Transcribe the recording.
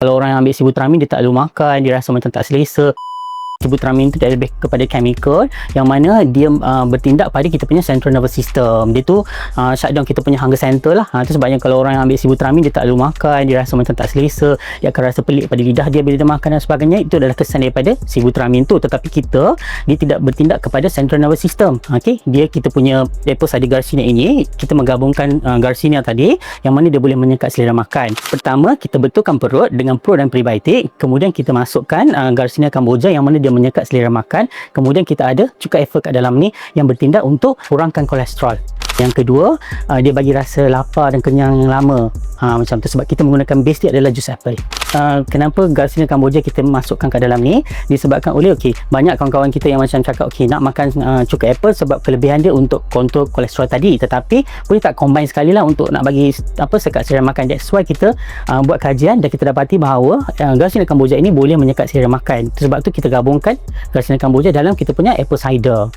Kalau orang yang ambil sibutramine dia tak lalu makan, dia rasa macam tak selesa. Sibutramine tu dia lebih kepada chemical yang mana dia uh, bertindak pada kita punya central nervous system. Dia tu uh, shutdown kita punya hunger center lah. Ha, tu sebabnya kalau orang yang ambil sibutramine dia tak lalu makan, dia rasa macam tak selesa, dia akan rasa pelik pada lidah dia bila dia makan dan sebagainya. Itu adalah kesan daripada sibutramine tu. Tetapi kita dia tidak bertindak kepada central nervous system. Okey, dia kita punya Lepus ada Garcinia ini, kita menggabungkan uh, Garcinia tadi yang mana dia boleh menyekat selera makan. Pertama, kita betulkan perut dengan pro dan prebiotik, kemudian kita masukkan uh, Garcinia cambogia yang mana dia menyekat selera makan, kemudian kita ada cuka effort kat dalam ni yang bertindak untuk kurangkan kolesterol. Yang kedua, uh, dia bagi rasa lapar dan kenyang yang lama. Ha, macam tu sebab kita menggunakan base dia adalah jus apple. Uh, kenapa Garcinia cambogia kita masukkan ke dalam ni? Disebabkan oleh okey, banyak kawan-kawan kita yang macam cakap okey nak makan uh, cuka apple sebab kelebihan dia untuk kontrol kolesterol tadi. Tetapi boleh tak combine sekali lah untuk nak bagi apa sekat selera makan. That's why kita uh, buat kajian dan kita dapati bahawa uh, Garcinia cambogia ini boleh menyekat selera makan. Sebab tu kita gabungkan Garcinia cambogia dalam kita punya apple cider.